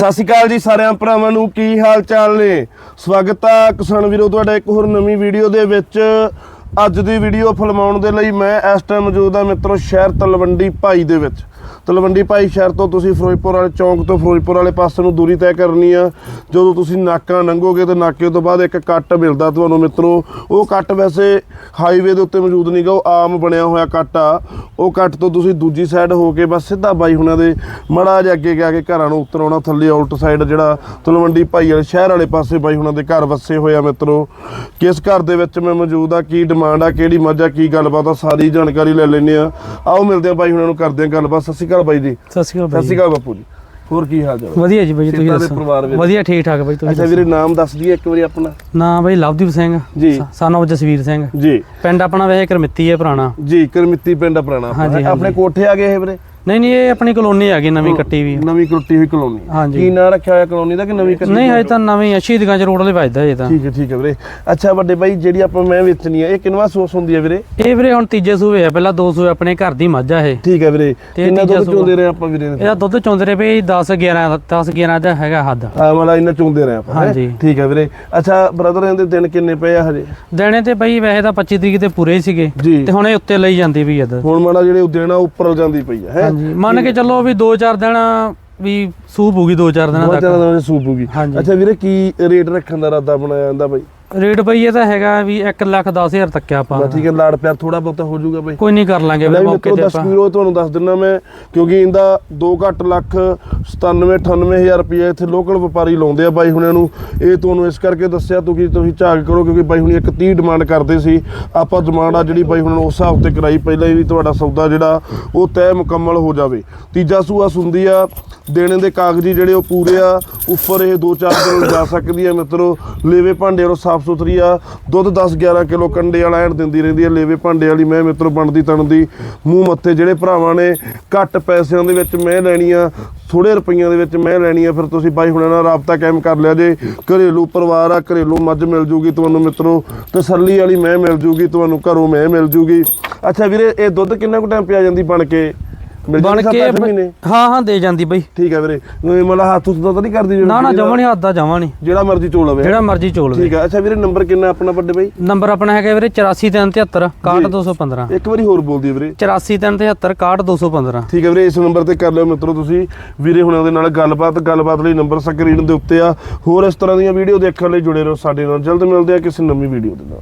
ਸਤਿ ਸ਼੍ਰੀ ਅਕਾਲ ਜੀ ਸਾਰਿਆਂ ਭਰਾਵਾਂ ਨੂੰ, ਕੀ ਹਾਲ ਚਾਲ ਨੇ? ਸਵਾਗਤ ਆ ਕਿਸਾਨ ਵੀਰੋ, ਤੁਹਾਡਾ ਇੱਕ ਹੋਰ ਨਵੀਂ ਵੀਡੀਓ ਦੇ ਵਿੱਚ। ਅੱਜ ਦੀ ਵੀਡੀਓ ਫਿਲਮਾਉਣ ਦੇ ਲਈ ਮੈਂ ਇਸ ਟਾਈਮ ਮੌਜੂਦ ਆ ਮਿੱਤਰੋ, ਸ਼ਹਿਰ ਤਲਵੰਡੀ ਭਾਈ ਦੇ ਵਿੱਚ। ਤਲਵੰਡੀ ਭਾਈ ਸ਼ਹਿਰ ਤੋਂ ਤੁਸੀਂ ਫਿਰੋਜ਼ਪੁਰ ਵਾਲੇ ਚੌਂਕ ਤੋਂ ਫਿਰੋਜ਼ਪੁਰ ਵਾਲੇ ਪਾਸੇ ਨੂੰ ਦੂਰੀ ਤੈਅ ਕਰਨੀ ਆ। ਜਦੋਂ ਤੁਸੀਂ ਨਾਕਾ ਲੰਘੋਗੇ ਤੇ ਨਾਕੇ ਤੋਂ ਬਾਅਦ ਇੱਕ ਕੱਟ ਮਿਲਦਾ ਤੁਹਾਨੂੰ ਮਿੱਤਰੋ। ਉਹ ਕੱਟ ਵੈਸੇ ਹਾਈਵੇ ਦੇ ਉੱਤੇ ਮੌਜੂਦ ਨਹੀਂਗਾ ਉਹ ਆਮ ਬਣਿਆ ਹੋਇਆ ਕੱਟ ਆ। ਉਹ ਕੱਟ ਤੋਂ ਤੁਸੀਂ ਦੂਜੀ ਸਾਈਡ ਹੋ ਕੇ ਬਸ ਸਿੱਧਾ ਬਾਈ ਹੁਣਾਂ ਦੇ ਮੜਾ ਜਿਹਾ ਅੱਗੇ ਜਾ ਕੇ ਘਰਾਂ ਨੂੰ ਉੱਤਰ ਆਉਣਾ ਥੱਲੇ ਆਊਟ ਸਾਈਡ ਜਿਹੜਾ ਤਲਵੰਡੀ ਭਾਈ ਵਾਲੇ ਸ਼ਹਿਰ ਵਾਲੇ ਪਾਸੇ ਬਾਈ ਹੁਣਾਂ ਦੇ ਘਰ ਵਸੇ ਹੋਏ ਆ ਮਿੱਤਰੋ। ਕਿਸ ਘਰ ਦੇ ਵਿੱਚ ਮੈਂ ਮੌਜੂਦ ਆ, ਕੀ ਡਿਮਾਂਡ ਆ, ਕਿਹੜੀ ਮੱਝ ਆ, ਕੀ ਗੱਲਬਾਤ ਆ, ਸਾਰੀ ਜਾਣਕਾਰੀ ਲੈ ਲੈਂਦੇ ਆ। ਆਓ ਮਿਲਦੇ ਆ ਬਾਈ ਹੁਣਾਂ ਨੂੰ, ਕਰਦੇ ਆ ਗੱਲਬਾਤ। ਸਤਿ ਅਕਾਲ ਬਾਈ ਜੀ। ਸਤਿ ਸ਼੍ਰੀ ਸਤਿ ਅਕਾਲ ਸ਼੍ਰੀ ਬਾਈ ਅਕਾਲ ਬਾਪੂ ਜੀ। ਹੋਰ ਕੀ ਹਾਲ ਚਾਲ? ਵਧੀਆ ਜੀ ਬਾਈ ਤੁਸੀਂ ਦੱਸੋ। ਵਧੀਆ ਠੀਕ ਠਾਕ ਬਾਈ ਤੁਸੀਂ ਅੱਛਾ ਵੀਰੇ ਨਾਮ ਦੱਸ ਦਈਏ ਇੱਕ ਵਾਰੀ ਆਪਣਾ। ਨਾ ਬਾਈ ਲਵਦੀਪ ਸਿੰਘ। ਜੀ। ਸਾਨੂੰ ਜਸਵੀਰ ਸਿੰਘ। ਜੀ। ਪਿੰਡ ਆਪਣਾ ਵੈਸੇ ਕਰਮਿੱਤੀ ਹੈ ਪੁਰਾਣਾ। ਜੀ ਕਰਮਿੱਤੀ ਪਿੰਡ ਹਾਂਜੀ। ਆਪਣੇ ਕੋਠੇ ਆ ਗਏ ਇਹ ਵੀਰੇ? ਨਹੀਂ ਨਹੀਂ ਇਹ ਆਪਣੀ ਕਲੋਨੀ ਆ ਗਈ ਨਵੀਂ ਕੱਟੀ ਵੀ ਨਵੀਂ ਟੁੱਟੀ ਹੋਈ ਕਲੋਨੀ। ਹਾਂਜੀ। ਕੀ ਨਾਂ ਰੱਖਿਆ ਹੋਇਆ ਕਲੋਨੀ ਦਾ ਕਿ ਨਵੀਂ ਕੱਟੀ ਨਹੀਂ ਹਜੇ ਤਾਂ ਨਵੀਂ ਦੁਕਾਨ ਚ ਰੋਡ ਵਾਲੇ ਵੱਜਦਾ ਜੇ ਤਾਂ। ਠੀਕ ਹੈ ਠੀਕ ਹੈ ਵੀਰੇ। ਅੱਛਾ ਵੱਡੇ ਬਾਈ ਜਿਹੜੀ ਆਪਾਂ ਮੈਂ ਵੇਚਣੀ ਆ ਇਹ ਕਿੰਨਵਾ ਸੋਸ ਹੁੰਦੀ ਹੈ ਵੀਰੇ? ਇਹ ਵੀਰੇ ਹੁਣ ਤੀਜੇ ਸੂਏ ਆ ਪਹਿਲਾਂ ਦੋ ਸੂਏ ਆਪਣੇ ਘਰ ਦੀ ਮੱਝ ਆ ਇਹ। ਠੀਕ ਹੈ ਵੀਰੇ। ਤੇ ਕਿੰਨਾ ਤੀਜਾ ਦੁੱਧ ਸੂਆ। ਚੋਂਦੇ ਰਹੇ ਆਪਾਂ ਵੀਰੇ ਇਹਦਾ ਦੁੱਧ ਚੋਂਦੇ ਰਹੇ ਵੀ 10 11 10 11 ਦਾ ਹੈਗਾ ਹੱਦ। ਆ ਵਾਲਾ ਇਹਨਾਂ ਚੋਂਦੇ ਰਹੇ ਆਪਾਂ ਹੈਂ? ਹਾਂਜੀ। ਠੀਕ ਹੈ ਵੀਰੇ। ਅੱਛਾ ਬ੍ਰਦਰ ਇਹਦੇ ਦਿਨ ਕਿੰਨੇ ਪਏ ਆ ਹਜੇ? ਦੇਣੇ ਤੇ ਬਈ ਵੈਸੇ ਤਾਂ 25 ਤਰੀਕ ਤੇ ਪੂਰੇ ਹੀ ਸੀਗੇ। ਜੀ। ਤੇ ਹੁਣ ਇਹ ਉੱਤੇ ਲਈ ਜਾਂਦੀ ਵੀ ਅੱਧ ਹੁਣ ਮਾੜਾ ਜਿਹੜੇ ਦਿਨ ਆ ਉੱਪਰ ਜਾਂਦੀ ਪਈ ਆ ਹੈ? ਹਾਂਜੀ। ਮੰਨ ਕੇ ਚੱਲੋ ਵੀ 2-4 ਦਿਨ ਵੀ ਸੂਪ ਹੋਊਗੀ 2-4 ਦਿਨਾਂ ਤੱਕ। ਜ਼ਿਆਦਾ ਸੂਪ ਹੋਗੀ ਹਾਂਜੀ। ਅੱਛਾ ਵੀਰੇ ਕੀ ਰੇਟ ਰੱਖਣ ਦਾ ਇਰਾਦਾ ਬਣਾਇਆ ਜਾਂਦਾ ਬਾਈ? ਰੇਟ ਬਈ ਇਹ ਤਾਂ ਹੈਗਾ ਵੀ 1 ਲੱਖ 10000 ਤੱਕ ਆਪਾਂ ਬਸ ਠੀਕ ਹੈ ਲਾੜ ਪਿਆਰ ਥੋੜਾ ਬਹੁਤਾ ਹੋ ਜਾਊਗਾ ਬਾਈ। ਕੋਈ ਨਹੀਂ ਕਰ ਲਾਂਗੇ ਵੀ ਮੌਕੇ ਤੇ ਆਪਾਂ। ਵੀਰੋ ਤੁਹਾਨੂੰ ਦੱਸ ਦਿੰਦਾ ਮੈਂ ਕਿਉਂਕਿ ਇਹਦਾ 2 ਘੱਟ ਲੱਖ 97 98000 ਰੁਪਏ ਇੱਥੇ ਲੋਕਲ ਵਪਾਰੀ ਲਾਉਂਦੇ ਆ ਬਾਈ ਹੁਣਿਆਂ ਨੂੰ। ਇਹ ਤੁਹਾਨੂੰ ਇਸ ਕਰਕੇ ਦੱਸਿਆ ਤੁਸੀਂ ਤੁਸੀਂ ਝਾਕ ਕਰੋ ਕਿਉਂਕਿ ਬਾਈ ਹੁਣੀ ਇੱਕ 30 ਡਿਮਾਂਡ ਕਰਦੇ ਸੀ। ਆਪਾਂ ਡਿਮਾਂਡ ਆ ਜਿਹੜੀ ਬਾਈ ਹੁਣਾਂ ਨੂੰ ਉਸ ਹਿਸਾਬ ਤੇ ਕਰਾਈ ਪਹਿਲਾਂ ਹੀ ਵੀ ਤੁਹਾਡਾ ਸੌਦਾ ਜਿਹੜਾ ਉਹ ਤੈਅ ਮੁਕੰਮਲ ਹੋ ਜਾਵੇ। ਤੀਜਾ ਸੂਆ ਸੁੰਦੀ ਆ ਦੇਣੇ ਦੇ ਕਾਗਜ਼ੀ ਜਿਹੜੇ ਉਹ ਪੂਰੇ ਆ, ਉੱਪਰ ਇਹ 2-4 ਦਿਨ ਜਾ ਸਕਦੀ ਆ, ਮਿੱਤਰੋ, ਲੇਵੇ ਭਾਂਡੇ ਵਾਲੋ ਸਾਫ਼ ਸੁਥਰੀ ਆ। ਦੁੱਧ 10-11 ਕਿਲੋ ਕੰਡੇ ਵਾਲਾ ਐਂਡ ਦਿੰਦੀ ਰਹਿੰਦੀ ਆ, ਲੇਵੇ ਭਾਂਡੇ ਵਾਲੀ ਮੈਂ ਮਿੱਤਰੋ ਬਣਦੀ ਤਣਦੀ ਮੂੰਹ ਮੱਥੇ ਜਿਹੜੇ ਭਰਾਵਾਂ ਨੇ, ਘੱਟ ਪੈਸਿਆਂ ਦੇ ਵਿੱਚ ਮੈਂ ਲੈਣੀ ਆ ਥੋੜੇ ਰੁਪਈਆਂ ਦੇ ਵਿੱਚ ਮੈਂ ਲੈਣੀ ਆ ਫਿਰ ਤੁਸੀਂ ਬਾਈ ਹੁਣਾਂ ਨਾਲ ਰਾਬਤਾ ਕਾਇਮ ਕਰ ਲਿਆ ਜੇ। ਘਰੇਲੂ ਪਰਿਵਾਰ ਆ, ਘਰੇਲੂ ਮੱਝ ਮਿਲ ਜੂਗੀ ਤੁਹਾਨੂੰ ਮਿੱਤਰੋ, ਤਸੱਲੀ ਵਾਲੀ ਮੈਂ ਮਿਲ ਜੂਗੀ, ਤੁਹਾਨੂੰ ਘਰੋਂ ਮੈਂ ਮਿਲ ਜੂਗੀ। ਅੱਛਾ ਵੀਰੇ, ਇਹ ਦੁੱਧ ਕਿੰਨਾ ਕੁ ਟਾਈਮ ਪਿਆ ਜਾਂਦੀ ਬਣ ਕੇ? ਬਣ ਕੇ ਹਾਂ ਹਾਂ ਦੇ ਜਾਂਦੀ ਬਈ। ਠੀਕ ਹੈ ਵੀਰੇ। ਮਤਲਬ ਹੱਥ ਉੱਤੇ ਤਾਂ ਨਹੀਂ ਕਰਦੀ ਨਾ ਨਾ ਜਮਾ ਨਹੀਂ ਹੱਥ ਦਾ ਜਮਾ ਨਹੀਂ ਜਿਹੜਾ ਮਰਜ਼ੀ ਚੋਲ ਲਵੇ। ਜਿਹੜਾ ਮਰਜ਼ੀ ਚੋਲ ਵੇ ਠੀਕ ਹੈ। ਅੱਛਾ ਵੀਰੇ ਨੰਬਰ ਕਿੰਨਾ ਆਪਣਾ ਵੱਡੇ ਬਾਈ? ਨੰਬਰ ਆਪਣਾ ਹੈਗਾ ਵੀਰੇ 8473 61215 ਇੱਕ ਵਾਰੀ ਹੋਰ ਬੋਲ ਦਿਓ ਵੀਰੇ। 8473 61215 ਠੀਕ ਹੈ ਵੀਰੇ ਇਸ ਨੰਬਰ ਤੇ ਕਰ ਲਿਓ ਮਿੱਤਰੋ ਤੁਸੀਂ। ਵੀਰੇ ਹੁਣਾਂ ਦੇ ਨਾਲ ਗੱਲਬਾਤ ਗੱਲਬਾਤ ਲਈ ਨੰਬਰ ਸਕਰੀਨ ਦੇ ਉੱਤੇ ਆ। ਹੋਰ ਇਸ ਤਰ੍ਹਾਂ ਦੀਆਂ ਵੀਡੀਓ ਦੇਖਣ ਲਈ ਜੁੜੇ ਰਹੋ ਸਾਡੇ ਨਾਲ। ਜਲਦ ਮਿਲਦੇ ਆ ਕਿਸੇ ਨਵੀਂ ਵੀਡੀਓ ਦੇ ਨਾਲ।